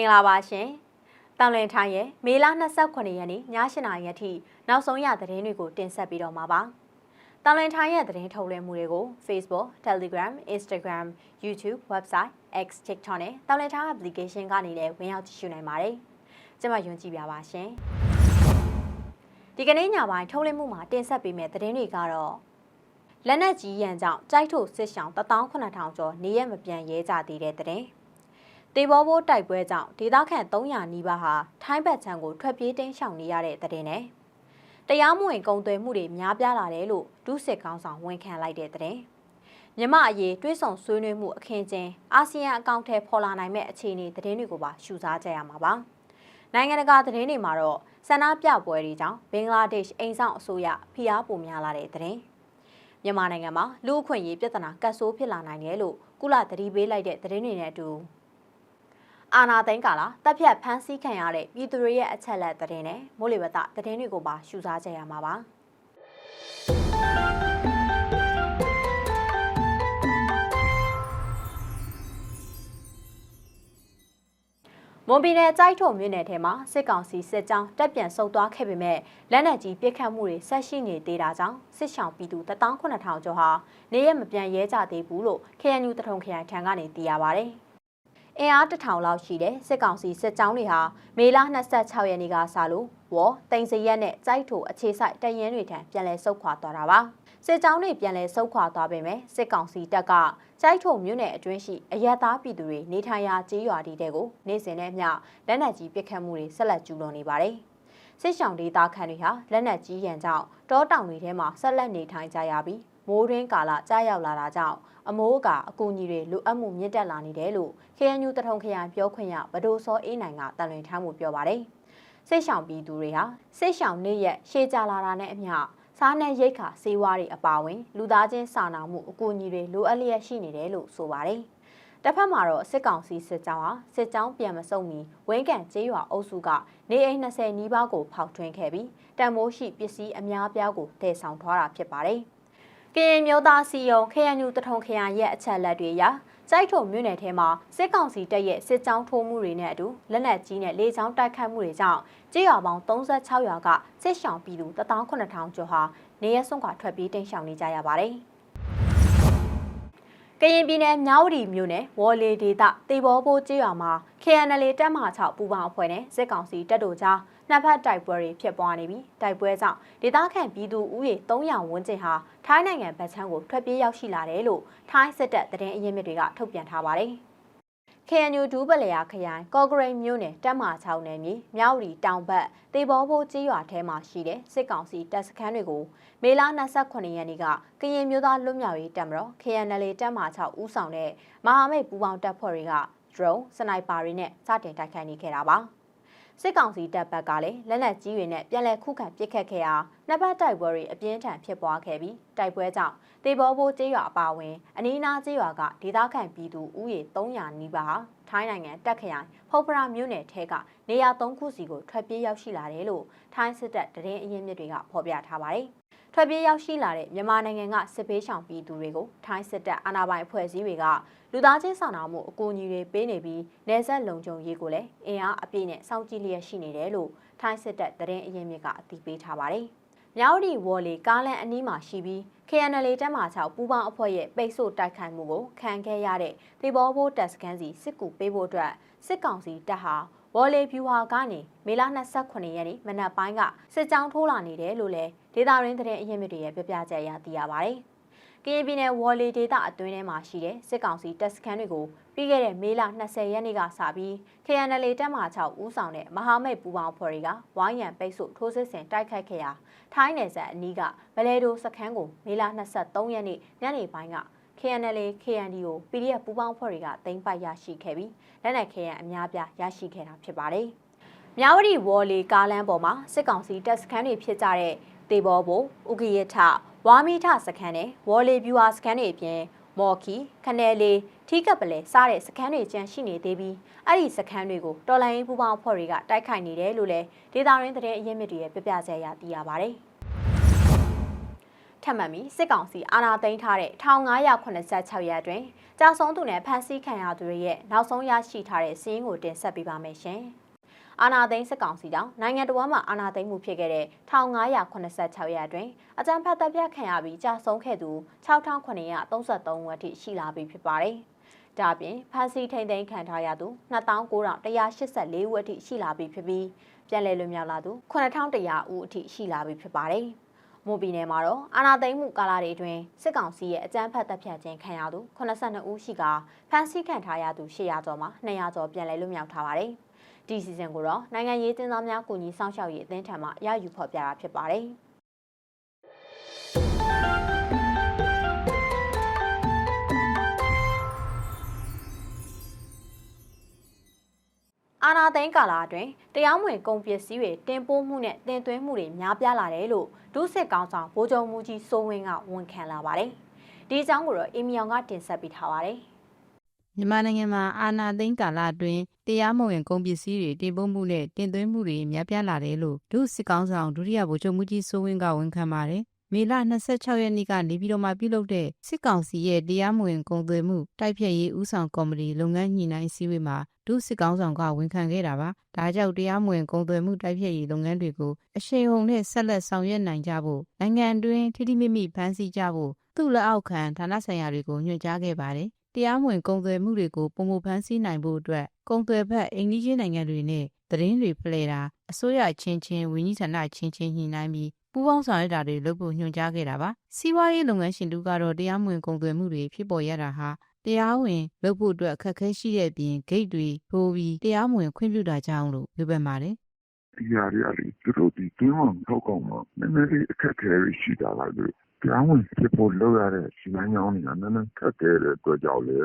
မင်္ဂလာပါရှင်။တန်လွင်ထိုင်းရဲ့မေလ29ရက်နေ့ည8:00နာရီအထိနောက်ဆုံးရသတင်းတွေကိုတင်ဆက်ပြီးတော့မှာပါ။တန်လွင်ထိုင်းရဲ့သတင်းထုတ်လွှင့်မှုတွေကို Facebook, Telegram, Instagram, YouTube, website, X, TikTok နဲ့တန်လွင်ထိုင်း application ကနေလည်းဝင်ရောက်ကြည့်ရှုနိုင်ပါတယ်။ကျွန်မယုံကြည်ပါပါရှင်။ဒီကနေ့ညပိုင်းထုတ်လွှင့်မှုမှာတင်ဆက်ပေးမယ့်သတင်းတွေကတော့လက်နက်ကြီးရန်ကြောင့်ကြိုက်ထုတ်စစ်ဆောင်18000ကျော်နေရက်မပြန်ရဲကြသေးတဲ့သတင်း။ တေဘောဘိုးတိုက်ပွဲကြောင့်ဒေသခံ300နီးပါးဟာထိုင်းဘက်ခြမ်းကိုထွက်ပြေးတိမ်းရှောင်နေရတဲ့တဲ့နဲ့တရားမဝင်ကုန်သွယ်မှုတွေများပြားလာတယ်လို့ဒုစစ်ကောင်းဆောင်ဝန်ခံလိုက်တဲ့တဲ့မြမအရေးတွေးဆောင်ဆွေးနွေးမှုအခင်းချင်းအာဆီယံအကောင့်ထဲပေါ်လာနိုင်မဲ့အခြေအနေသတင်းတွေကိုပါရှုစားကြရမှာပါနိုင်ငံတကာသတင်းတွေမှာတော့ဆန္ဒပြပွဲတွေကြောင့်ဘင်္ဂလားဒေ့ရှ်အိမ်ဆောင်အစိုးရဖိအားပိုများလာတဲ့တဲ့မြန်မာနိုင်ငံမှာလူအခွင့်အရေးပြဿနာကတ်ဆိုးဖြစ်လာနိုင်တယ်လို့ကုလသတိပေးလိုက်တဲ့သတင်းတွေနဲ့အတူ အာနာသိန်းကာလာတပ်ဖြတ်ဖမ်းဆီးခံရတဲ့ပြည်သူတွေရဲ့အချက်လက်သတင်းနဲ့မိုးလေဝသသတင်းတွေကိုပါရှုစားကြရမှာပါမွန်ပြည်နယ်ကြိုက်ထုံမြို့နယ်ထဲမှာစစ်ကောင်စီစစ်ကြောင်းတက်ပြန်ဆုတ်သွားခဲ့ပေမဲ့လက်နက်ကြီးပစ်ခတ်မှုတွေဆက်ရှိနေသေးတာကြောင့်စစ်ဆောင်ပြည်သူ18000ကျော်ဟာနေရမပြန်ရဲကြသေးဘူးလို့ KNU တထုံခရိုင်ထံကနေသိရပါဗျ။ အင်အားတထောင်လောက်ရှိတဲ့စစ်ကောင်စီစစ်ကြောင်းတွေဟာမေလ26ရက်နေ့ကစလို့ဝေါ်တိန်စရက်နဲ့ကြိုက်ထိုအခြေဆိုင်တရင်တွေထံပြန်လည်ဆုတ်ခွာသွားတာပါစစ်ကြောင်းတွေပြန်လည်ဆုတ်ခွာသွားပေမဲ့စစ်ကောင်စီတပ်ကကြိုက်ထုံမြို့နယ်အတွင်းရှိအရက်သားပြည်သူတွေနေထိုင်ရာကျေးရွာတီတဲ့ကိုနေ့စဉ်နဲ့မျှလက်နက်ကြီးပစ်ခတ်မှုတွေဆက်လက်ကျူးလွန်နေပါတယ်စစ်ဆောင်ဒေသခံတွေဟာလက်နက်ကြီးရန်ကြောင့်တောတောင်တွေထဲမှာဆက်လက်နေထိုင်ကြရပြီး မိုးရင်းကာလကြားရောက်လာတာကြောင့်အမိုးကအကူအညီတွေလိုအပ်မှုမြင့်တက်လာနေတယ်လို့ KNU တထုံခရိုင်ပြောခွင့်ရဗဒိုစောအေးနိုင်ကတန်လွင်ထမ်းမှုပြောပါတယ်။စိတ်ရှောင်ပြည်သူတွေဟာစိတ်ရှောင်နေရက်ရှေ့ကြလာတာနဲ့အမျှစားနဲ့ရိတ်ခါစေးဝါးတွေအပါအဝင်လူသားချင်းစာနာမှုအကူအညီတွေလိုအပ်လျက်ရှိနေတယ်လို့ဆိုပါတယ်။တစ်ဖက်မှာတော့စစ်ကောင်စီစစ်ကြောင်းဟာစစ်ကြောင်းပြန်မစုံမီဝင်းကန်ကျေးရွာအုပ်စုကနေအိမ်20နီးပါးကိုဖောက်ထွင်းခဲ့ပြီးတံမိုးရှိပစ္စည်းအများပြားကိုတည်ဆောင်ထားတာဖြစ်ပါတယ်။ ကရင်မျိုးသားစီယုံ KNU တထုံခရိုင်ရဲ့အချက်လက်တွေအရကြိုက်ထုံမြို့နယ်ထဲမှာစစ်ကောင်စီတပ်ရဲ့စစ်ကြောင်းထိုးမှုတွေနဲ့အတူလက်နက်ကြီးနဲ့လေကြောင်းတိုက်ခတ်မှုတွေကြောင့်ကြေးရွာပေါင်း36ရွာကစစ်ရှောင်ပြည်သူ18000ကျော်ဟာနေရစွန့်ခွာထွက်ပြေးတိမ်းရှောင်နေကြရပါတယ်။ ကရင်ပြည်နယ်မြဝတီမြို့နယ်ဝေါ်လီဒေသတေဘောဘိုးကျေးရွာမှာ KNL တပ်မ6ပူပေါင်းအဖွဲ့နဲ့စစ်ကောင်စီတပ်တို့ကြားနှစ်ဖက်တိုက်ပွဲတွေဖြစ်ပွားနေပြီးတိုက်ပွဲကြောင့်ဒေသခံပြည်သူဦးရေ300ဝန်းကျင်ဟာထိုင်းနိုင်ငံဗတ်ချမ်းကိုထွက်ပြေးရောက်ရှိလာတယ်လို့ထိုင်းစစ်တပ်သတင်းအရင်းမြစ်တွေကထုတ်ပြန်ထားပါတယ်။ KNU ဒူးပလျာခရိုင်ကော့ဂရိတ်မြို့နယ်တက်မာ6နယ်မြေမြောက်ရီတောင်ဘက်တေဘောဘိုးကြီးရွာထဲမှာရှိတဲ့စစ်ကောင်စီတပ်စခန်းတွေကိုမေလ28ရက်နေ့ကကရင်မျိုးသားလွတ်မြောက်ရေးတပ်မတော် KNL တပ်မာ6ဦးဆောင်တဲ့မဟာမိတ်ပူးပေါင်းတပ်ဖွဲ့တွေက drone စနိုက်ပါတွေနဲ့စတင်တိုက်ခိုက်နေခဲ့တာပါ။ စစ်ကောင်စီတပ်ဘက်ကလည်းလက်နက်ကြီးတွေနဲ့ပြန်လည်ခုခံပစ်ခတ်ခဲ့ရာနှစ်ပတ်တိုက်ပွဲတွေအပြင်းထန်ဖြစ်ပွားခဲ့ပြီးတိုက်ပွဲကြောင့်တေဘောဘိုးကျေးရွာအပါအဝင်အနီးနားကျေးရွာကဒေသခံပြည်သူဦးရေ300နီးပါးဟာထိုင်းနိုင်ငံတက်ခရိုင်ဖုတ်ဖရာမြို့နယ်ထဲကနေရာ၃ခုစီကိုထွက်ပြေးရောက်ရှိလာတယ်လို့ထိုင်းစစ်တပ်တရင်အရင်းမြစ်တွေကဖော်ပြထားပါတယ်။ထွက်ပြေးရောက်ရှိလာတဲ့မြန်မာနိုင်ငံကစစ်ပေးရှောင်ပြည်သူတွေကိုထိုင်းစစ်တပ်အာဏာပိုင်အဖွဲ့အစည်းတွေက လူသားချင်းစာနာမှုအကူအညီတွေပေးနေပြီးနေဆက်လုံခြုံရေးကိုလည်းအင်အားအပြည့်နဲ့စောင့်ကြည့်လျက်ရှိနေတယ်လို့ထိုင်းစစ်တပ်တရင်အရင်မြစ်ကအသိပေးထားပါတယ်။မြောက်ဒီဝေါ်လီကားလန်အနီးမှာရှိပြီး KNL တက်မှာ6ပူပေါင်းအဖွဲ့ရဲ့ပိတ်ဆို့တိုက်ခိုက်မှုကိုခံခဲ့ရတဲ့ဒေဘောဘိုးတပ်စခန်းစီစစ်ကူပေးဖို့အတွက်စစ်ကောင်စီတပ်ဟာဝေါ်လေဖြူဟာကနေမေလ28ရက်နေ့မနက်ပိုင်းကစစ်ကြောင်းထိုးလာနေတယ်လို့လည်းဒေတာရင်းသတင်းအရင်းမြစ်တွေရဲ့ပြပြချက်အရသိရပါဗျ။ ကရင်ပြည်နယ်ဝေါ်လေဒေတာအတွင်းထဲမှာရှိတဲ့စစ်ကောင်စီတပ်စခန်းတွေကိုပြီးခဲ့တဲ့မေလ20ရက်နေ့ကစပြီး KNL တပ်မှ6ဦးဆောင်တဲ့မဟာမိတ်ပူးပေါင်းဖွဲ့တွေကဝိုင်းရံပိတ်ဆို့ထိုးစစ်ဆင်တိုက်ခိုက်ခဲ့ရာထိုင်းနယ်စပ်အနီးကဗလဲဒိုစခန်းကိုမေလ23ရက်နေ့ညနေပိုင်းက KNL KNDO PDF ပူးပေါင်းဖွဲ့တွေကတင်ပိုက်ရရှိခဲ့ပြီးလက်နက်ခဲယံအများပြားရရှိခဲ့တာဖြစ်ပါတယ်။မြဝတီဝေါ်လီကားလမ်းပေါ်မှာစစ်ကောင်စီတပ်စခန်းတွေဖြစ်ကြတဲ့တေဘောဘိုဥကရထ ဝါမီထစခန်းနဲ့ဝေါ်လီဗျူဟာစခန်းတွေအပြင်မော်ခီခနယ်လီထီးကပ်ပလဲစားတဲ့စခန်းတွေကျန်ရှိနေသေးပြီးအဲ့ဒီစခန်းတွေကိုတော်လိုင်းပူပေါင်းအဖွဲ့တွေကတိုက်ခိုက်နေတယ်လို့လည်းဒေတာရင်းသတင်းအရင်းမြစ်တွေရဲ့ပြပြချက်အရသိရပါဗျ။ထပ်မံပြီးစစ်ကောင်စီအာဏာသိမ်းထားတဲ့1586ရက်အတွင်းကြာဆုံးသူနဲ့ဖမ်းဆီးခံရသူတွေရဲ့နောက်ဆုံးရရှိထားတဲ့စီးရင်ကိုတင်ဆက်ပေးပါမယ်ရှင်။ အာနာသိန်းစစ်ကောင်စီကြောင့်နိုင်ငံတော်မှာအာနာသိန်းမှုဖြစ်ခဲ့တဲ့1586ရက်အတွင်းအကြမ်းဖက်တပ်ဖြတ်ခံရပြီးကြာဆုံးခဲ့သူ6933ဦးအထိရှိလာပြီဖြစ်ပါတယ်။ဒါ့အပြင်ဖမ်းဆီးထိန်သိမ်းခံထားရသူ2984ဦးအထိရှိလာပြီဖြစ်ပြီးပြန်လည်လွတ်မြောက်လာသူ9100ဦးအထိရှိလာပြီဖြစ်ပါတယ်။မိုးပြည်နယ်မှာတော့အာနာသိန်းမှုကာလတွေအတွင်းစစ်ကောင်စီရဲ့အကြမ်းဖက်တပ်ဖြတ်ခြင်းခံရသူ82ဦးရှိကဖမ်းဆီးခံထားရသူ800ကျော်မှာ200ကျော်ပြန်လည်လွတ်မြောက်ထားပါတယ်။ ဒီစီဇန်ကိုတော့နိုင်ငံရေးတင်းသားများကိုကြီးစောင့်ရှောက်ရေးအသင်းထံမှရယူဖော်ပြတာဖြစ်ပါတယ်။အာနာသိန်းကာလာအတွင်းတရားမဝင်ကုန်ပစ္စည်းတွေတင်ပို့မှုနဲ့တင်သွင်းမှုတွေများပြားလာတယ်လို့ဒုစစ်ကောင်ဆောင်ဗိုလ်ချုပ်မှုကြီးစိုးဝင်းကဝန်ခံလာပါတယ်။ဒီအကြောင်းကိုတော့အီမီယောင်ကတင်ဆက်ပေးထားပါတယ်။ မြန်မာနိုင်ငံမှာ အာဏာသိမ်းကာလအတွင်း တရားမဝင် ကုန်ပစ္စည်းတွေ တင်ပို့မှုနဲ့ တင်သွင်းမှုတွေ များပြားလာတယ်လို့ ဒုစစ်ကောင်းဆောင် ဒုတိယဗိုလ်ချုပ်မှုကြီးစိုးဝင်းက ဝန်ခံပါတယ်။မေလ26ရက်နေ့က နေပြည်တော်မှာ ပြုလုပ်တဲ့ စစ်ကောင်စီရဲ့ တရားမဝင်ကုန်သွယ်မှု တိုက်ဖျက်ရေး ဦးဆောင်ကော်မတီ လုပ်ငန်းညှိနှိုင်းစည်းဝေးမှာ ဒုစစ်ကောင်းဆောင်က ဝန်ခံခဲ့တာပါ။ဒါကြောင့် တရားမဝင်ကုန်သွယ်မှု တိုက်ဖျက်ရေးလုပ်ငန်းတွေကို အရှိန်အဟုန်နဲ့ ဆက်လက်ဆောင်ရွက်နိုင်ကြဖို့ နိုင်ငံတွင်း ထိထိမိမိဖန်ဆီးကြဖို့ သူ့လက်အောက်ခံ ဌာနဆိုင်ရာတွေကို ညွှန်ကြားခဲ့ပါတယ်။ တရားမဝင်ကုန်သွယ်မှုတွေကိုပုံမဖန်ဆီးနိုင်ဖို့အတွက်ကုန်သွယ်ဘက်အိန္ဒိယနိုင်ငံတွေနဲ့သတင်းတွေဖလှယ်တာအစိုးရချင်းချင်းဝင်းကြီးဌာနချင်းချင်းညှိနှိုင်းပြီးပူးပေါင်းဆောင်ရွက်တာတွေလုပ်ဖို့ညွှန်ကြားခဲ့တာပါစီးပွားရေးလုပ်ငန်းရှင်တို့ကတော့တရားမဝင်ကုန်သွယ်မှုတွေဖြစ်ပေါ်ရတာဟာတရားဝင်လုပ်ဖို့အတွက်အခက်အခဲရှိတဲ့အပြင်ဂိတ်တွေထိုးပြီးတရားမဝင်ခွင့်ပြုတာကြောင့်လို့ပြောပြပါတယ်ဒီဟာတွေကလေသူတို့ဒီတွင်းအောင်ထောက်ကောင်မှာနည်းနည်းလေးအခက်အခဲတွေရှိတာလားလို့ တရားဝင်ဖြစ်ဖို့လုပ်ရတဲ့စီမံကြောင်းတွေကနည်းနည်းခက်ခဲတဲ့အတွက်ကြောင့်လေ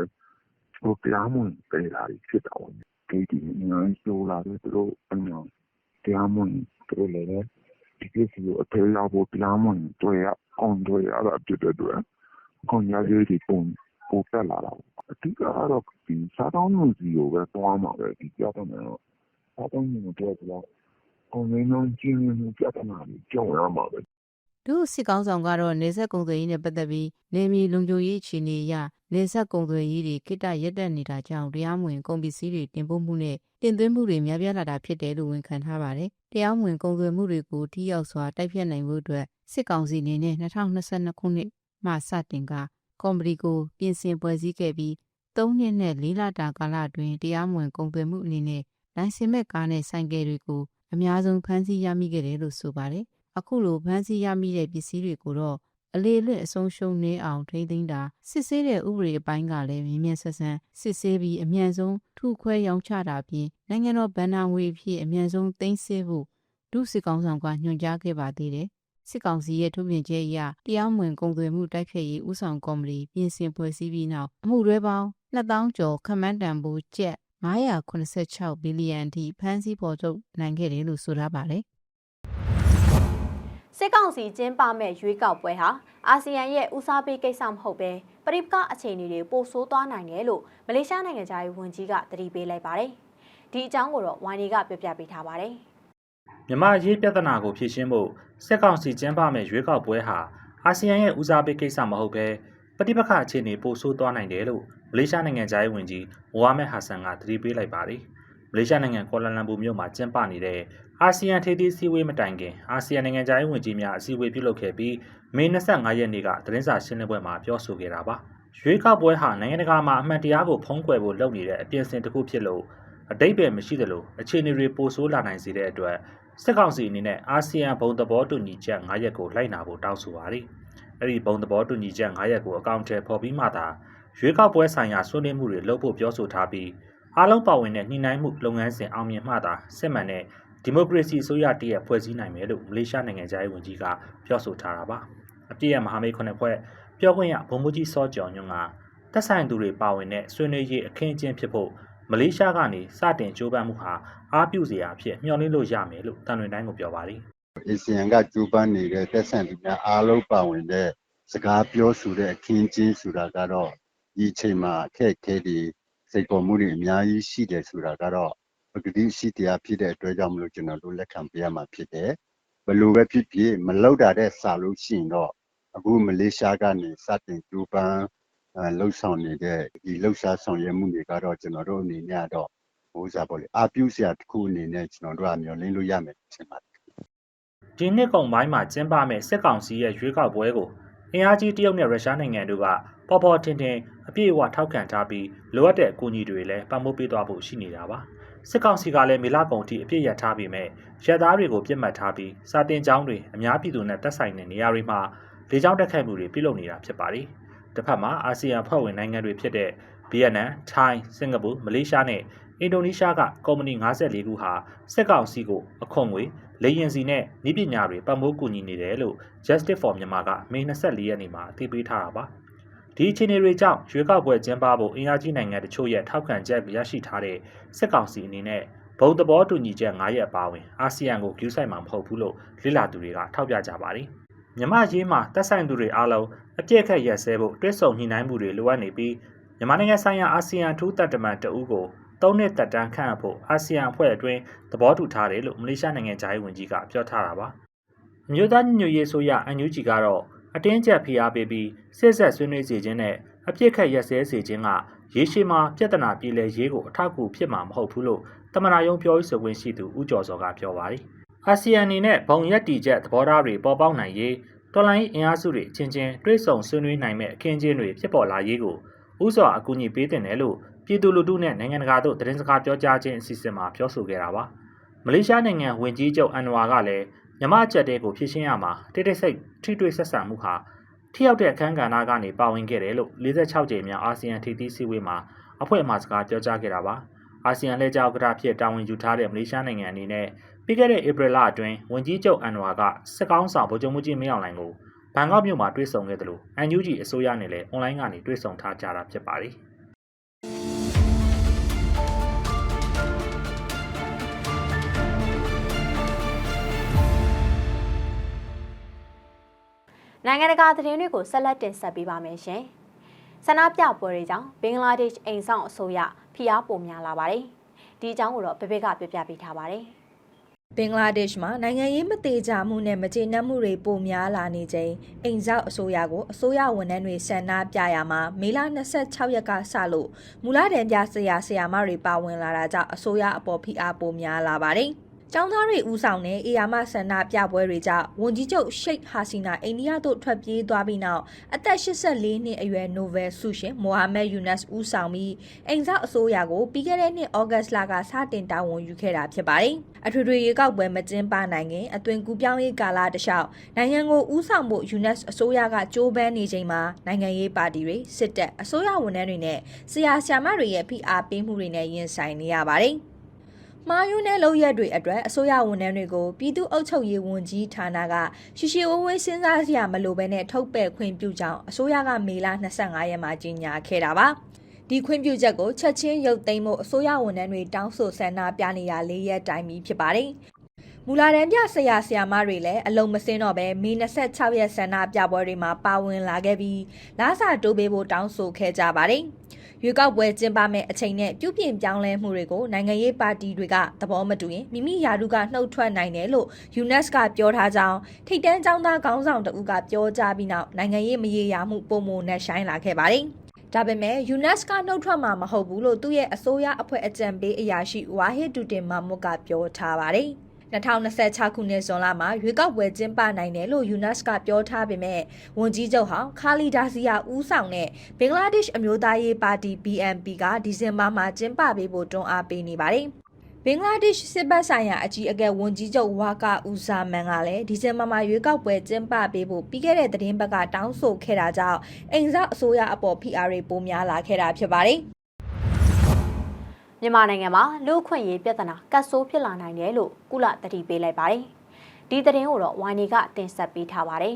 ဟိုတရားဝင်ပေးတာတွေဖြစ်တာဝင်ဒီဒီအများကြီးဆိုလာတယ်သူတို့အမှန်တရားဝင်သူတို့လည်းဒီကိစ္စကိုအသေးရောက်ဖို့တရားဝင်တွေ့ရအောင်တွေ့ရတာဖြစ်တဲ့အတွက်ခွန်ရရေးဒီပုံပိုတက်လာတာအဓိကကတော့ဒီစားတောင်းမှုစီကိုပဲသွားမှာပဲဒီကြောက်တယ်တော့စားတောင်းမှုတော့တော့အောင်မင်းလုံးကျင်းမှုပြဿနာတွေကြောက်ရမှာပဲ ဒုစစ်ကောင်းဆောင်ကတော့နေဆက်ကုန်သွယ်ရေးနဲ့ပတ်သက်ပြီးနေမီလုံခြုံရေးအခြေအနေအရနေဆက်ကုန်သွယ်ရေးတွေခိတ္တရက်တက်နေတာကြောင့်တရားမဝင်ကုန်ပစ္စည်းတွေတင်ပို့မှုနဲ့တင်သွင်းမှုတွေများပြားလာတာဖြစ်တယ်လို့ဝန်ခံထားပါတယ်။တရားမဝင်ကုန်သွယ်မှုတွေကိုထိရောက်စွာတိုက်ဖျက်နိုင်ဖို့အတွက်စစ်ကောင်စီအနေနဲ့2022ခုနှစ်မှစတင်ကကော်မတီကိုပြင်ဆင်ဖွဲ့စည်းခဲ့ပြီး၃နှစ်နဲ့၄လတာကာလအတွင်းတရားမဝင်ကုန်သွယ်မှုအနေနဲ့လိုင်စင်မဲ့ကားနဲ့ဆိုင်ကယ်တွေကိုအများဆုံးဖမ်းဆီးရမိခဲ့တယ်လို့ဆိုပါတယ်။ အခုလိုဖမ်းဆီးရမိတဲ့ပစ္စည်းတွေကိုတော့အလေလွတ်အဆုံးရှုံးနေအောင်ထိမ့်သိမ်းတာစစ်ဆေးတဲ့ဥပဒေအပိုင်းကလည်းမြင်းမြတ်ဆက်ဆန်းစစ်ဆေးပြီးအမြန်ဆုံးထုခွဲရောင်းချတာပြင်နိုင်ငံတော်ဗန်နာငွေအဖြစ်အမြန်ဆုံးသိမ်းဆည်းဖို့ဒုစစ်ကောင်ဆောင်ကညွှန်ကြားခဲ့ပါသေးတယ်စစ်ကောင်စီရဲ့ထုတ်ပြန်ချက်အရတရားမဝင်ကုန်သွယ်မှုတိုက်ဖျက်ရေးဦးဆောင်ကော်မတီပြင်ဆင်ဖွဲ့စည်းပြီးနောက်အမှုရဲပေါင်း2000ကျော်ခန့်မှန်းတန်ဖိုးကျပ်986ဘီလီယံအထိဖမ်းဆီးပေါ်ထုတ်နိုင်ခဲ့တယ်လို့ဆိုထားပါတယ် စစ်ကောင်စီကျင်းပမဲ့ရွေးကောက်ပွဲဟာအာဆီယံရဲ့ဦးစားပေးကိစ္စမဟုတ်ပဲပရိပကအခြေအနေတွေပိုဆိုးသွားနိုင်တယ်လို့မလေးရှားနိုင်ငံသားရေးဝန်ကြီးကသတိပေးလိုက်ပါတယ်။ဒီအကြောင်းကိုတော့ဝိုင်းလေးကပြောပြပေးထားပါတယ်။မြန်မာရေးပြဿနာကိုဖြေရှင်းဖို့စစ်ကောင်စီကျင်းပမဲ့ရွေးကောက်ပွဲဟာအာဆီယံရဲ့ဦးစားပေးကိစ္စမဟုတ်ဘဲပဋိပက္ခအခြေအနေပိုဆိုးသွားနိုင်တယ်လို့မလေးရှားနိုင်ငံသားရေးဝန်ကြီးမိုဟာမက်ဟာဆန်ကသတိပေးလိုက်ပါတယ်။မ လေးရှားနိုင်ငံကွာလာလမ်ပူမြို့မှာကျင်းပနေတဲ့အာဆီယံထိပ်သီးစည်းဝေးမတိုင်ခင်အာဆီယံနိုင်ငံသားရေးဝန်ကြီးများအစည်းအဝေးပြုလုပ်ခဲ့ပြီးမေ25ရက်နေ့ကသတင်းစာရှင်းလင်းပွဲမှာပြောဆိုခဲ့တာပါ။ရွေးကောက်ပွဲဟာနိုင်ငံတကာမှာအမှန်တရားကိုဖုံးကွယ်ဖို့လုပ်နေတဲ့အပြင်အဆင်တစ်ခုဖြစ်လို့အတိတ်ပဲမရှိသလိုအခြေအနေတွေပိုဆိုးလာနိုင်စေတဲ့အတွက်စစ်ကောင်စီအနေနဲ့အာဆီယံဘုံသဘောတူညီချက်9ရက်ကိုလိုက်နာဖို့တောင်းဆိုပါတယ်။အဲ့ဒီဘုံသဘောတူညီချက်9ရက်ကိုအကောင့်ထဲပေါ်ပြီးမှသာရွေးကောက်ပွဲဆိုင်ရာဆွေးနွေးမှုတွေလုပ်ဖို့ပြောဆိုထားပြီး အားလုံးပါဝင်တဲ့ညှိနှိုင်းမှုလုပ်ငန်းစဉ်အောင်မြင်မှသာစစ်မှန်တဲ့ဒီမိုကရေစီဆိုရတည်းရဖွဲ့စည်းနိုင်မယ်လို့မလေးရှားနိုင်ငံသားရေးဝန်ကြီးကပြောဆိုထားတာပါ။အပြည့်ရမဟာမိတ်ခုနှစ်ဖွဲ့ပြောခွင့်ရဗိုလ်မှူးကြီးစောကျော်ညွန့်ကတက်ဆိုင်သူတွေပါဝင်တဲ့ဆွေးနွေးရေးအခင်းအကျင်းဖြစ်ဖို့မလေးရှားကနေစတင်ကြိုးပမ်းမှုဟာအားပြုစရာအဖြစ်မျှော်လင့်လို့ရမယ်လို့တန်လွင်တိုင်းကိုပြောပါတယ်အေဆီယံကကျူပန်းနေတဲ့တက်ဆန်သူများအားလုံးပါဝင်တဲ့စကားပြောဆိုတဲ့အခင်းချင်းဆိုတာကတော့ဒီအချိန်မှာအခက်အခဲတွေ စိတ်ပေါ်မှုတွေအများကြီးရှိတယ်ဆိုတာကတော့ပကတိရှိတရားဖြစ်တဲ့အတွက်ကြောင့်မလို့ကျွန်တော်တို့လက်ခံပေးရမှာဖြစ်တယ်ဘယ်လိုပဲဖြစ်ဖြစ်မလောက်တာတဲ့စာလို့ရှိရင်တော့အခုမလေးရှားကနေစတင်ကျူပန်းအဲလှုပ်ဆောင်နေတဲ့ဒီလှုပ်ရှားဆောင်ရွက်မှုတွေကတော့ကျွန်တော်တို့အနေနဲ့ကတော့ဟိုစားပေါ့လေအပြုစရာတစ်ခုအနေနဲ့ကျွန်တော်တို့ကမျှော်လင့်လို့ရမယ်ထင်ပါတယ်ဒီနှစ်ကုန်ပိုင်းမှာကျင်းပမဲ့စစ်ကောင်စီရဲ့ရွေးကောက်ပွဲကိုအင်အားကြီးတရုတ်နဲ့ရုရှားနိုင်ငံတို့က ပေါ်ပေါ်ထင်ထင်အပြည့်အဝထောက်ခံထားပြီးလိုအပ်တဲ့အကူအညီတွေလည်းပံ့ပိုးပေးသွားဖို့ရှိနေတာပါစစ်ကောင်စီကလည်းမေလကုန်ထိအပြည့်ရထားပြီးမဲ့ရက်သားတွေကိုပြစ်မှတ်ထားပြီးစာတင်ကျောင်းတွေအများပြည်သူနဲ့တက်ဆိုင်တဲ့နေရာတွေမှာလေကြောင်းတက်ခိုက်မှုတွေပြုလုပ်နေတာဖြစ်ပါတယ်တစ်ဖက်မှာအာဆီယံဖွဲ့ဝင်နိုင်ငံတွေဖြစ်တဲ့ဗီယက်နမ်၊ထိုင်း၊စင်ကာပူ၊မလေးရှားနဲ့အင်ဒိုနီးရှားကကုမ္ပဏီ54ခုဟာစစ်ကောင်စီကိုအခွန်ငွေလေရင်စီနဲ့ဤပညာတွေပတ်မိုးကူညီနေတယ်လို့ Justice for Myanmar ကမေ24ရက်နေ့မှာအသိပေးထားတာပါ ဒီအခြေအနေတွေကြောင့်ရွေးကောက်ပွဲကျင်းပဖို့အင်အားကြီးနိုင်ငံတချို့ရဲ့ထောက်ခံချက်ရရှိထားတဲ့စစ်ကောင်စီအနေနဲ့ဘုံသဘောတူညီချက်9ရက်အပါအဝင်အာဆီယံကိုကျူးဆိုင်မှာမဟုတ်ဘူးလို့လေ့လာသူတွေကထောက်ပြကြပါတယ်မြမရေးမှာတက်ဆိုင်သူတွေအားလုံးအပြည့်အခက်ရက်စဲဖို့တွဲဆုံညှိနှိုင်းမှုတွေလိုအပ်နေပြီးမြန်မာနိုင်ငံဆိုင်ရာအာဆီယံထူးတပ်တမန်တအူးကိုသုံးနှစ်တက်တန်းခန့်အပ်ဖို့အာဆီယံအဖွဲ့အတွင်းသဘောတူထားတယ်လို့မလေးရှားနိုင်ငံသားရေးဝန်ကြီးကပြောထားတာပါအမျိုးသားညီညွတ်ရေးဆိုရအန်ယူဂျီကတော့ အတင်းကျပ်ဖိအားပေးပြီးစစ်ဆက်ဆွေးနွေးစေခြင်းနဲ့အပြစ်ခတ်ရက်စဲစေခြင်းကရေရှည်မှာပြဿနာပြည်လဲရေးကိုအထောက်အကူဖြစ်မှာမဟုတ်ဘူးလို့တမနာယုံပြောရေးဆိုခွင့်ရှိသူဦးကျော်စောကပြောပါတယ်အာဆီယံအနေနဲ့ဘုံရက်တီချက်သဘောထားတွေပေါ်ပေါက်နိုင်ရေးတော်လိုင်းအင်အားစုတွေအချင်းချင်းတွဲဆုံဆွေးနွေးနိုင်မဲ့အခင်းချင်းတွေဖြစ်ပေါ်လာရေးကိုဥစွာအကူအညီပေးတင်တယ်လို့ပြည်သူလူထုနဲ့နိုင်ငံတကာတို့သတင်းစကားပြောကြားခြင်းအစီအစဉ်မှာပြောဆိုခဲ့တာပါမလေးရှားနိုင်ငံဝင်ကြီးချုပ်အန်နဝါကလည်း မြမအချက်တဲကိုဖြည့်ရှင်းရမှာတိတ်တိတ်ဆိတ်ထိတွေ့ဆက်ဆံမှုဟာထိရောက်တဲ့အခန်းကဏ္ဍကနေပါဝင်ခဲ့တယ်လို့46ကြိမ်မြောက်အာဆီယံထိပ်သီးစည်းဝေးမှာအဖွဲ့အမှာစကားပြောကြားခဲ့တာပါအာဆီယံလက်ကြောက်ကတာဖြစ်တာဝန်ယူထားတဲ့မလေးရှားနိုင်ငံအနေနဲ့ပြီးခဲ့တဲ့ဧပြီလအတွင်းဝင်ကြီးချုပ်အန်နဝါကစစ်ကောင်းဆောင်ဗိုလ်ချုပ်မှုကြီးမင်းအောင်လှိုင်ကိုဘန်ကောက်မြို့မှာတွေ့ဆုံခဲ့တယ်လို့ NUG အစိုးရနဲ့လည်းအွန်လိုင်းကနေတွေ့ဆုံထားကြတာဖြစ်ပါတယ်။ နိုင်ငံတကာသတင်းတွေကိုဆက်လက်တင်ဆက်ပေးပါမယ်ရှင်။ဆန္ဒပြပွဲတွေကြောင့်ဘင်္ဂလားဒေ့ရှ်အိမ်ဆောင်အစိုးရဖိအားပိုများလာပါတယ်။ဒီအကြောင်းကိုတော့ဘေဘေကပြပြပေးထားပါတယ်။ဘင်္ဂလားဒေ့ရှ်မှာနိုင်ငံရေးမတေကြမှုနဲ့မကျေနပ်မှုတွေပိုများလာနေချိန်အိမ်ဆောက်အစိုးရကိုအစိုးရဝန်ထမ်းတွေဆန္ဒပြရမှာမေလ26ရက်ကစလို့မူလတန်းပြဆရာဆရာမတွေပါဝင်လာတာကြောင့်အစိုးရအပေါ်ဖိအားပိုများလာပါတယ်။ ကျောင်းသားတွေဦးဆောင်တဲ့အေယာမဆန္ဒပြပွဲတွေကြောင့်ဝန်ကြီးချုပ်ရှိတ်ဟာစီနာအိန္ဒိယသို့ထွက်ပြေးသွားပြီးနောက်အသက်84နှစ်အရွယ်နိုဗယ်ဆုရှင်မိုဟာမက်ယူနက်စ်ဦးဆောင်ပြီးအိမ်ဆောက်အစိုးရကိုပြီးခဲ့တဲ့နှစ်ဩဂတ်လကစတင်တာဝန်ယူခဲ့တာဖြစ်ပါတယ်။အထွေထွေရေကောက်ပွဲမကျင်းပနိုင်ခင်အသွင်ကူးပြောင်းရေးကာလတလျှောက်နိုင်ငံကိုဦးဆောင်ဖို့ယူနက်စ်အစိုးရကကြိုးပမ်းနေချိန်မှာနိုင်ငံရေးပါတီတွေစစ်တပ်အစိုးရဝန်ထမ်းတွေနဲ့ဆရာဆရာမတွေရဲ့ဖိအားပေးမှုတွေနဲ့ရင်ဆိုင်နေရပါတယ်။ မှားယွင်းတဲ့လုပ်ရက်တွေအတွက်အစိုးရဝန်ထမ်းတွေကိုပြည်သူ့အုပ်ချုပ်ရေးဝန်ကြီးဌာနကရှရှိဝဝင်းစဉ်းစားစရာမလိုဘဲနဲ့ထုတ်ပယ်ခွင့်ပြုကြောင်းအစိုးရကမေလ25ရက်မှာကြေညာခဲ့တာပါဒီခွင့်ပြုချက်ကိုချက်ချင်းရုပ်သိမ်းဖို့အစိုးရဝန်ထမ်းတွေတောင်းဆိုဆန္ဒပြနေတာ၄ရက်တိုင်ပြီဖြစ်ပါတယ်မူလာတန်းပြဆရာဆရာမတွေလည်းအလုံးမစင်းတော့ပဲမေ26ရက်ဆန္ဒပြပွဲတွေမှာပါဝင်လာခဲ့ပြီးလာစာတိုးပေးဖို့တောင်းဆိုခဲ့ကြပါတယ်။ ရွေးကောက်ပွဲကျင်းပမဲ့အချိန်နဲ့ပြုပြင်ပြောင်းလဲမှုတွေကိုနိုင်ငံရေးပါတီတွေကသဘောမတူရင်မိမိယာတုကနှုတ်ထွက်နိုင်တယ်လို့ UNES ကပြောထားကြောင်းထိတ်တန်းចောင်းသားခေါင်းဆောင်တဦးကပြောကြားပြီးနောက်နိုင်ငံရေးမရေရာမှုပုံမနဲ့ဆိုင်လာခဲ့ပါတယ်။ဒါပေမဲ့ UNESCO နှုတ်ထွက်မှာမဟုတ်ဘူးလို့သူ့ရဲ့အစိုးရအဖွဲ့အကြံပေးအရာရှိဝါဟစ်ဒူတင်မာမွတ်ကပြောထားပါတယ်။ 2026ခုနှစ်ဇွန်လမှာရွေးကောက်ပွဲကျင်းပနိုင်တယ်လို့ UNESCO ကပြောထားပေမဲ့ဝန်ကြီးချုပ်ဟောင်းခါလီဒါစီယာဦးဆောင်တဲ့ဘင်္ဂလားဒေ့ရှ်အမျိုးသားရေးပါတီ BNP ကဒီဇင်ဘာမှာကျင်းပပေးဖို့တွန်းအားပေးနေပါတယ်။ဘင်္ဂလားဒေ့ရှ်စစ်ဘက်ဆိုင်ရာအကြီးအကဲဝန်ကြီးချုပ်ဝါကာဦးဇာမန်ကလည်းဒီဇင်ဘာမှာရွေးကောက်ပွဲကျင်းပပေးဖို့ပြီးခဲ့တဲ့သတင်းပတ်ကတောင်းဆိုခဲ့တာကြောင့်အိမ်ဆောက်အစိုးရအပေါ်ဖိအားတွေပိုများလာခဲ့တာဖြစ်ပါတယ်။ မြန်မာနိုင်ငံမှာလူ့အခွင့်အရေးပြဿနာကတ်ဆိုးဖြစ်လာနိုင်တယ်လို့ကုလတတိပေးလိုက်ပါတယ်။ဒီသတင်းကိုတော့ဝိုင်းနေကတင်ဆက်ပေးထားပါတယ်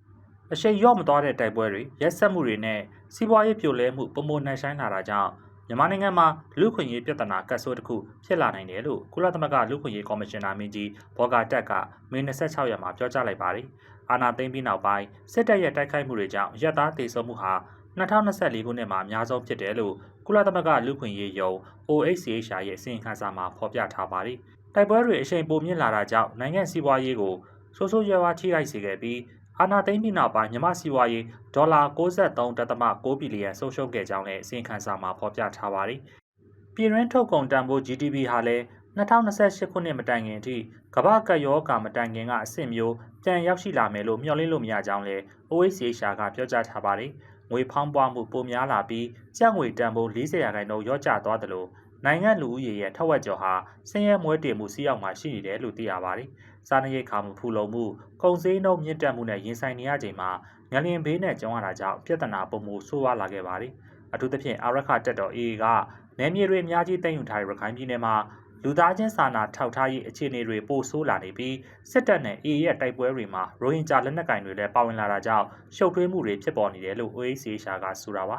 ။အရှိန်ရော့မသွားတဲ့တိုက်ပွဲတွေရက်စက်မှုတွေနဲ့စီးပွားရေးပြိုလဲမှုပုံမနှံဆိုင်လာတာကြောင့်မြန်မာနိုင်ငံမှာလူ့ခွင့်ရေးပြဿနာကတ်ဆိုးတစ်ခုဖြစ်လာနိုင်တယ်လို့ကုလသမဂ္ဂလူ့ခွင့်ရေးကော်မရှင်နာမင်းကြီးဘော်ဂါတက်ကမေ26ရက်မှာပြောကြားလိုက်ပါတယ်။အာဏာသိမ်းပြီးနောက်ပိုင်းစစ်တပ်ရဲ့တိုက်ခိုက်မှုတွေကြောင့်ရက်သားတေဆုံးမှုဟာ2024ခုနှစ်မှာအများဆုံးဖြစ်တယ်လို့ ကုလသမဂ္ဂလူ့ခွင့်ရေးယုံ OHCHR ရဲ့အစီရင်ခံစာမှာဖော်ပြထားပါတယ်။တိုက်ပွဲတွေအရှိန်ပိုမြင့်လာတာကြောင့်နိုင်ငံစီးပွားရေးကိုဆိုးဆိုးရွားရွားထိခိုက်စေခဲ့ပြီးအာနာသိန်းပြီးနောက်ပိုင်းမြန်မာစီးပွားရေးဒေါ်လာ63.6ဘီလီယံဆုံးရှုံးခဲ့ကြောင်းလည်းအစီရင်ခံစာမှာဖော်ပြထားပါတယ်။ပြည်တွင်းထုတ်ကုန်တန်ဖိုး GDP ဟာလည်း 2028ခုနှစ်မတိုင်ခင်အထိကမ္ဘာကပ်ရောဂါမတိုင်ခင်ကအဆင့်မျိုးပြန်ရောက်ရှိလာမယ်လို့မျှော်လင့်လို့မရကြောင်းလည်း OHCHR ကပြောကြားထားပါတယ်။ငွေဖောင်းပွားမှုပိုများလာပြီးကျပ်ငွေတန်ဖိုး40ရာခိုင်နှုန်းလျော့ကျသွားတယ်လို့နိုင်ငံလူဦးရေရဲ့ထက်ဝက်ကျော်ဟာဆင်းရဲမွဲတေမှုစီးရောက်မှရှိနေတယ်လို့သိရပါတယ်။စားနပ်ရိက္ခာမှုဖူလုံမှုကုန်စည်နှုန်းမြင့်တက်မှုနဲ့ရင်ဆိုင်နေရချိန်မှာငလျင်ဘေးနဲ့ကြုံရတာကြောင့်ပြဿနာပုံမှုဆိုးဝါးလာခဲ့ပါတယ်။အထူးသဖြင့်အာရခတက်တော် AA ကနယ်မြေတွေအများကြီးတင်ယူထားတဲ့ရခိုင်ပြည်နယ်မှာ လူသားချင်းစာနာထောက်ထားရေးအခြေအနေတွေပိုဆိုးလာနေပြီးစစ်တပ်နဲ့ AA ရဲ့တိုက်ပွဲတွေမှာရိုဟင်ဂျာလက်နက်ကိုင်တွေလည်းပါဝင်လာတာကြောင့်ရှုပ်ထွေးမှုတွေဖြစ်ပေါ်နေတယ်လို့ OHCHR ကဆိုတာပါ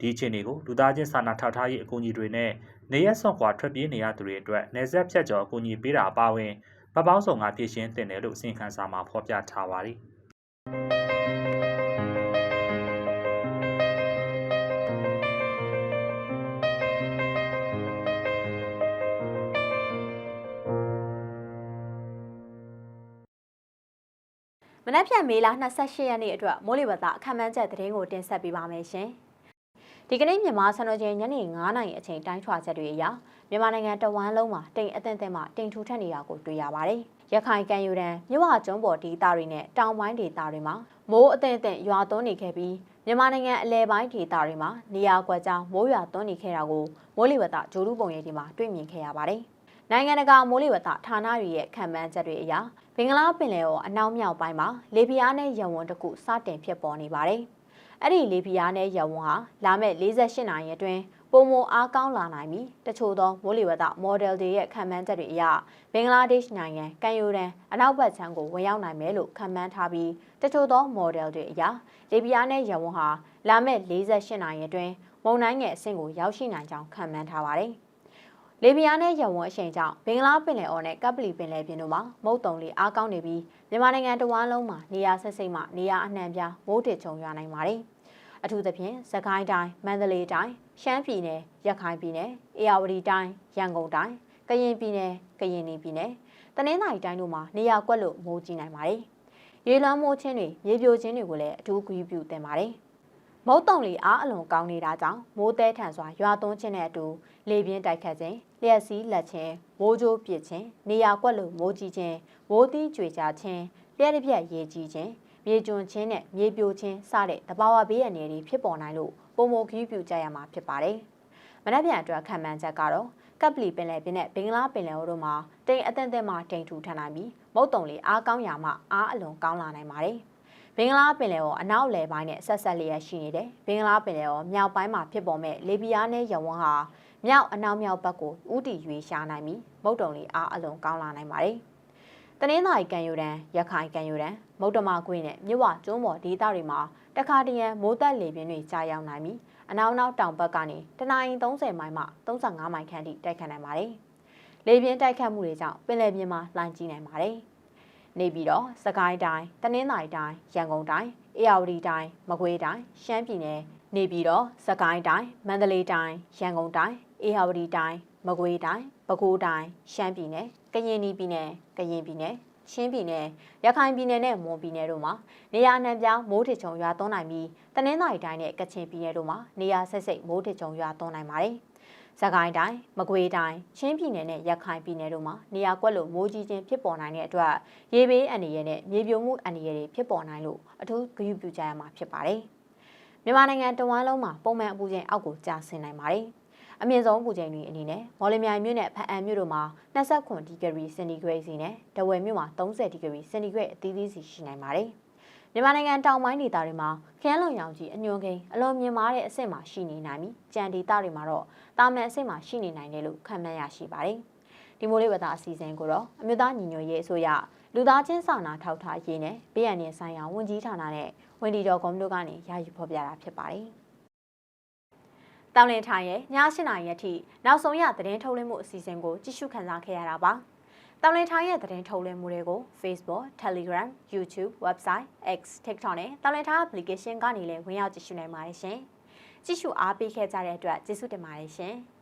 ဒီအခြေအနေကိုလူသားချင်းစာနာထောက်ထားရေးအကူအညီတွေနဲ့နေရက်ဆွန့်ခွာထွက်ပြေးနေရသူတွေအတွက်နေဆက်ဖြတ်ကျော်အကူအညီပေးတာအပါအဝင်ဗပောင်းဆောင်ကဖြည့်ရှင်းတင်တယ်လို့အစီရင်ခံစာမှာဖော်ပြထားပါတယ်။ နက်ဖြန်မေလ28ရက်နေ့အတွက်မိုးလေဝသအခမ်းအနားချက်သတင်းကိုတင်ဆက်ပေးပါမယ်ရှင်။ဒီကနေ့မြန်မာစံတော်ချိန်ညနေ9:00နာရီအချိန်တိုင်းထွာချက်တွေအရမြန်မာနိုင်ငံတဝန်းလုံးမှာတိမ်အထင်သင့်မှတိမ်ထူထပ်နေတာကိုတွေ့ရပါတယ်။ရခိုင်ကံယူရန်မြဝကျုံးပေါ်ဒေသတွေနဲ့တောင်ပိုင်းဒေသတွေမှာမိုးအထင်သင့်ရွာသွန်းနေခဲ့ပြီးမြန်မာနိုင်ငံအလဲပိုင်းဒေသတွေမှာနေရာကွက်ကြားမိုးရွာသွန်းနေခဲ့တာကိုမိုးလေဝသဂျိုးလူပုံရိပ်ဒီမှာတွေ့မြင်ခဲ့ရပါတယ်။နိုင်ငံတကာမိုးလေဝသဌာနတွေရဲ့ခံမှန်းချက်တွေအရ ဘင်္ဂလားပင်လယ်ော်အနောက်မြောက်ပိုင်းမှာလေပြင်းနဲ့ရဝန်းတစ်ခုစတင်ဖြစ်ပေါ်နေပါတယ်။အဲ့ဒီလေပြင်းနဲ့ရဝန်းဟာလာမယ့်48နာရီအတွင်းပုံမအားကောင်းလာနိုင်ပြီးတချို့သောမိုးလေဝသမော်ဒယ်တွေရဲ့ခံမှန်းချက်တွေအရဘင်္ဂလားဒေ့ရှ်နိုင်ငံကန်ယိုရန်အနောက်ဘက်ခြမ်းကိုဝင်ရောက်နိုင်မယ်လို့ခံမှန်းထားပြီးတချို့သောမော်ဒယ်တွေအရလေပြင်းနဲ့ရဝန်းဟာလာမယ့်48နာရီအတွင်းမုန်တိုင်းငယ်အဆင့်ကိုရောက်ရှိနိုင်ကြောင်းခံမှန်းထားပါတယ်။ လေပြင်းနဲ့ရဝန်းအရှိန်ကြောင့်ဘင်္ဂလားပင်လယ်အော်နဲ့ကပ်ပလီပင်လယ်ပြင်တို့မှာမုတ်တုံလေးအားကောင်းနေပြီးမြန်မာနိုင်ငံတဝန်းလုံးမှာနေရာဆက်စိတ်မှနေရာအနှံ့ပြားမိုးထစ်ချုံရွာနိုင်ပါတယ်။အထူးသဖြင့်စကိုင်းတိုင်း၊မန္တလေးတိုင်း၊ရှမ်းပြည်နယ်၊ရခိုင်ပြည်နယ်၊အေရဝတီတိုင်း၊ရန်ကုန်တိုင်း၊ကရင်ပြည်နယ်၊ကရင်ပြည်နယ်၊တနင်္သာရီတိုင်းတို့မှာနေရာကွက်လို့မိုးကြီးနိုင်ပါတယ်။ရေလွှမ်းမိုးခြင်းတွေမြေပြိုခြင်းတွေကိုလည်းအထူးဂရုပြုသင့်ပါတယ်။မုတ်တုံလီအားအလွန်ကောင်းနေတာကြောင့်မိုးတဲထန်စွာရွာသွန်းခြင်းနဲ့အတူလေပြင်းတိုက်ခတ်ခြင်း လျှက်စီးလက်ခြင်းမိုးကြိုးပစ်ခြင်းနေရာကွက်လိုမိုးကြီးခြင်းမိုးသီးကြွေကြခြင်းလျှက်တစ်ပြက်ရေကြီးခြင်းမြေကျွန်းခြင်းနဲ့မြေပြိုခြင်းစတဲ့တဘာဝဘေးအန္တရာယ်တွေဖြစ်ပေါ်နိုင်လို့ပုံမခီးပြူကြရမှာဖြစ်ပါတယ်။မနက်ဖြန်အတွက်ခံမှန်းချက်ကတော့ကပ်ပလီပင်လယ်ပြင်နဲ့ဘင်္ဂလားပင်လယ်အော်တို့မှာတိမ်အသင့်အသင့်မှတိမ်ထူထန်နိုင်ပြီးမုတ်တုံလေးအားကောင်းရာမှအားအလွန်ကောင်းလာနိုင်ပါတယ်။ဘင်္ဂလားပင်လယ်ော်အနောက်လယ်ပိုင်းနဲ့ဆက်ဆက်လျက်ရှိနေတယ်။ဘင်္ဂလားပင်လယ်ော်မြောက်ပိုင်းမှာဖြစ်ပေါ်မဲ့လေပြင်းနဲ့ရဝန်းဟာ မြောက်အနောက်မြောက်ဘက်ကိုဥတီရွေးရှားနိုင်ပြီးမုတ်တုံလေးအားအလွန်ကောင်းလာနိုင်ပါတယ်။တနင်္သာရီကံယူရန်ရခိုင်ကံယူရန်မုတ်တမကွင်းနဲ့မြဝကျွန်းပေါ်ဒေသတွေမှာတခါတရံမိုးသက်လေပြင်းတွေကြာရောက်နိုင်ပြီးအနောက်နောက်တောင်ဘက်ကနေတနအီ30မိုင်မှ35မိုင်ခန့်ထိတိုက်ခတ်နိုင်ပါတယ်။လေပြင်းတိုက်ခတ်မှုတွေကြောင့်ပင်လယ်ပြင်မှာလှိုင်းကြီးနိုင်ပါတယ်။နေပြီးတော့စကိုင်းတိုင်းတနင်္သာရီတိုင်းရန်ကုန်တိုင်းအေရဝတီတိုင်းမကွေးတိုင်းရှမ်းပြည်နယ်နေပြီးတော့စကိုင်းတိုင်းမန္တလေးတိုင်းရန်ကုန်တိုင်း အေရဝတီတိုင်းမကွေးတိုင်းပဲခူးတိုင်းရှမ်းပြည်နယ်ကရင်ပြည်နယ်ကရင်ပြည်နယ်ချင်းပြည်နယ်ရခိုင်ပြည်နယ်နဲ့မွန်ပြည်နယ်တို့မှာနေရာနှံပြားမိုးထချုံရွာသွန်းနိုင်ပြီးတနင်္သာရီတိုင်းနဲ့ကချင်ပြည်နယ်တို့မှာနေရာဆက်စိတ်မိုးထချုံရွာသွန်းနိုင်ပါတယ်။စကိုင်းတိုင်းမကွေးတိုင်းချင်းပြည်နယ်နဲ့ရခိုင်ပြည်နယ်တို့မှာနေရာကွက်လို့မိုးကြီးခြင်းဖြစ်ပေါ်နိုင်တဲ့အတွက်ရေဘေးအန္တရာယ်နဲ့မြေပြိုမှုအန္တရာယ်တွေဖြစ်ပေါ်နိုင်လို့အထူးဂရုပြုကြရမှာဖြစ်ပါတယ်။မြန်မာနိုင်ငံတဝန်းလုံးမှာပုံမှန်အပူချိန်အောက်ကိုကျဆင်းနိုင်ပါတယ်။ အမြင့်ဆုံးပူချိန်တွေအနေနဲ့မော်လမြိုင်မြို့နဲ့ဖအံမြို့တို့မှာ29ဒီဂရီစင်တီဂရိတ်စီနဲ့တဝယ်မြို့မှာ30ဒီဂရီစင်တီဂရိတ်အသီးသီးစီရှိနိုင်ပါတယ်။မြန်မာနိုင်ငံတောင်ပိုင်းဒေသတွေမှာခရမ်းလုံရောင်ကြီးအညွန်ကိန်းအလွန်မြင့်မားတဲ့အဆင့်မှာရှိနေနိုင်ပြီးကြံဒေသတွေမှာတော့တာမန်အဆင့်မှာရှိနေနိုင်တယ်လို့ခန့်မှန်းရရှိပါတယ်။ဒီမိုးလေးဝသအစီအစဉ်ကိုတော့အမျိုးသားညီညွတ်ရေးအစိုးရလူသားချင်းစာနာထောက်ထားရေးနဲ့ပြည်အနယ်ဆိုင်ရာဝန်ကြီးဌာနနဲ့ဝန်ဒီတော်ကွန်တို့ကနေရယူဖော်ပြတာဖြစ်ပါတယ်။ တောင်လင်ထိုင်ရဲ့ည8နာရီအထိနောက်ဆုံးရသတင်းထုတ်လွှင့်မှုအစီအစဉ်ကိုကြည့်ရှုခန်းစားခဲ့ရတာပါ။တောင်လင်ထိုင်းရဲ့သတင်းထုတ်လွှင့်မှုတွေကို Facebook, Telegram, YouTube, Website, X, TikTok နဲ့တောင်လင်ထိုင်း application ကနေလည်းဝင်ရောက်ကြည့်ရှုနိုင်ပါတယ်ရှင်။ကြည့်ရှုအားပေးခဲ့ကြတဲ့အတွက်ကျေးဇူးတင်ပါတယ်ရှင်။